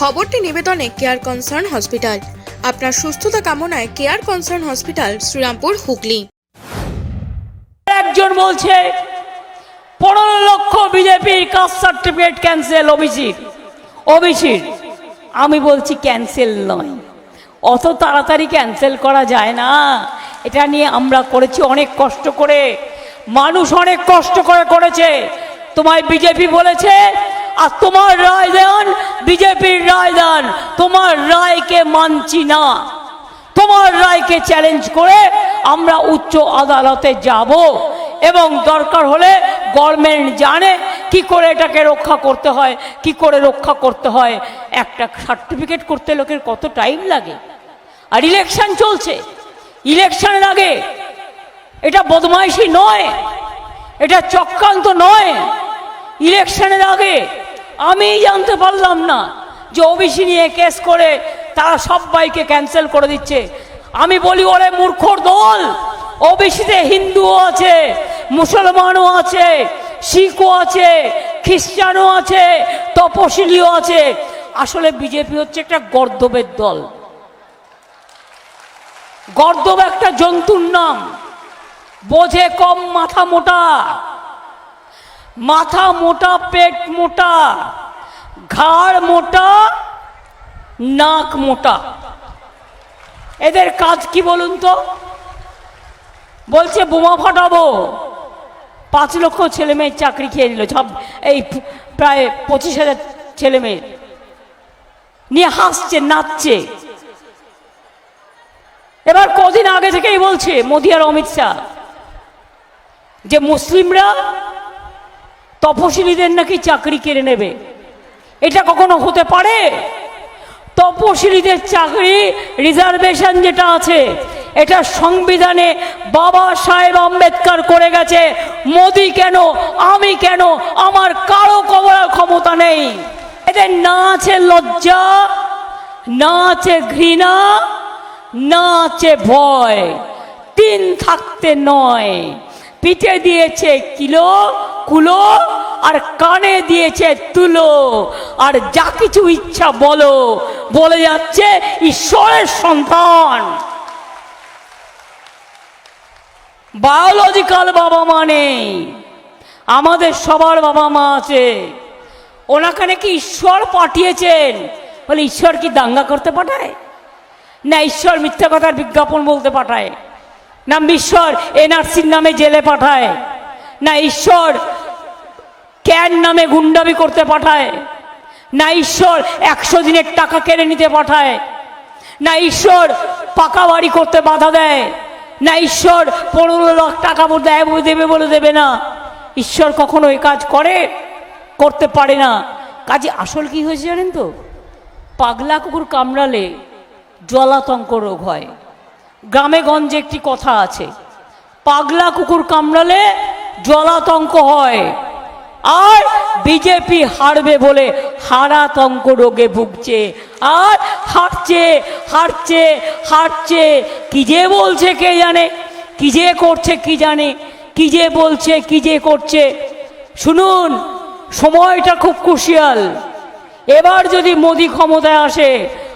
খবরটি নিবেদনে care concern hospital. আপনার সুস্থতা কামনায় care concern hospital, Serampore, Hooghly. একজন বলছে, পনেরো লক্ষ বিজেপির কাস্ট সার্টিফিকেট ক্যান্সেল ওবিসির ওবিসির আমি বলছি ক্যান্সেল নয়। অত তাড়াতাড়ি ক্যান্সেল করা যায় না। এটা নিয়ে আমরা করেছি অনেক কষ্ট করে। মানুষ অনেক কষ্ট করে করেছে। তোমায় বিজেপি বলেছে আর তোমার রায় দেন বিজেপির রায় দেন। তোমার রায়কে মানছি না। তোমার রায়কে চ্যালেঞ্জ করে আমরা উচ্চ আদালতে যাব এবং দরকার হলে গভর্নমেন্ট জানে কি করে এটাকে রক্ষা করতে হয়, কি করে রক্ষা করতে হয়। একটা সার্টিফিকেট করতে লোকের কত টাইম লাগে। আর ইলেকশন চলছে। ইলেকশনের আগে এটা বদমাইশি নয়, এটা চক্রান্ত নয়। ইলেকশনের আগে আমি জানতে পারলাম না যে ওবিসি নিয়ে কেস করে তারা সবাইকে ক্যান্সেল করে দিচ্ছে। আমি বলি, ওরে মূর্খর দল! ওবিসিতে হিন্দুও আছে, মুসলমানও আছে, শিখও আছে, খ্রিস্টানও আছে, তপশিলিও আছে। আসলে বিজেপি হচ্ছে একটা গর্দবের দল। গর্দব একটা জন্তুর নাম। বোঝে কম, মাথা মোটা। মাথা মোটা, পেট মোটা, ঘাড় মোটা, নাক মোটা। এদের কাজ কি বলুন তো? বলছে, বোমা ফাটাবো। পাঁচ লক্ষ ছেলে মেয়ের চাকরি খেয়ে দিল সব এই প্রায় পঁচিশ হাজার ছেলে মেয়ে। নিয়ে হাসছে, নাচছে। এবার কদিন আগে থেকেই বলছে, মোদি আর অমিত শাহ, যে মুসলিমরা তপশিলীদের নাকি চাকরি কেড়ে নেবে? এটা কখনো হতে পারে? তপশিলীদের চাকরি রিজার্ভেশন যেটা আছে, এটা সংবিধানে বাবা সাহেব আম্বেদকর করে গেছে, মোদি কেন, আমি কেন, আমার কারও কবরার ক্ষমতা নেই। এদের না আছে লজ্জা, না আছে ঘৃণা, না আছে ভয়। তিন থাকতে নয়। পিঠে দিয়েছে কিলো, কুলো আর কানে দিয়েছে তুলো, আর যা কিছু ইচ্ছা বলো। বলে যাচ্ছে, ঈশ্বরের সন্তান। বায়োলজিক্যাল বাবা মা নেই। আমাদের সবার বাবা মা আছে। ওনাকে নাকি ঈশ্বর পাঠিয়েছেন। বলে, ঈশ্বর কি দাঙ্গা করতে পাঠায়? না, ঈশ্বর মিথ্যা কথার বিজ্ঞাপন বলতে পাঠায়। না, ঈশ্বর এনআরসির নামে জেলে পাঠায়। না, ঈশ্বর ক্যান নামে গুন্ডামি করতে পাঠায়। না ঈশ্বর একশো দিনের টাকা কেড়ে নিতে পাঠায়। না ঈশ্বর পাকা বাড়ি করতে বাধা দেয়। না ঈশ্বর পনেরো লাখ টাকা দেয় দেবে বলে দেবে না। ঈশ্বর কখনো এই কাজ করে, করতে পারে না। কাজে আসল কি হয়েছে জানেন তো? পাগলা কুকুর কামড়ালে জলাতঙ্ক রোগ হয়। গ্রামে গঞ্জে একটি কথা আছে, পাগলা কুকুর কামড়ালে জলাতঙ্ক হয়। আর বিজেপি হারবে বলে হারাতঙ্ক রোগে ভুগছে। আর হারছে হারছে হারছে, কি যে বলছে কে জানে? কি যে করছে কি জানে? কি যে বলছে, কি যে করছে? শুনুন, সময়টা খুব ক্রুশিয়াল এবার যদি মোদি ক্ষমতায় আসে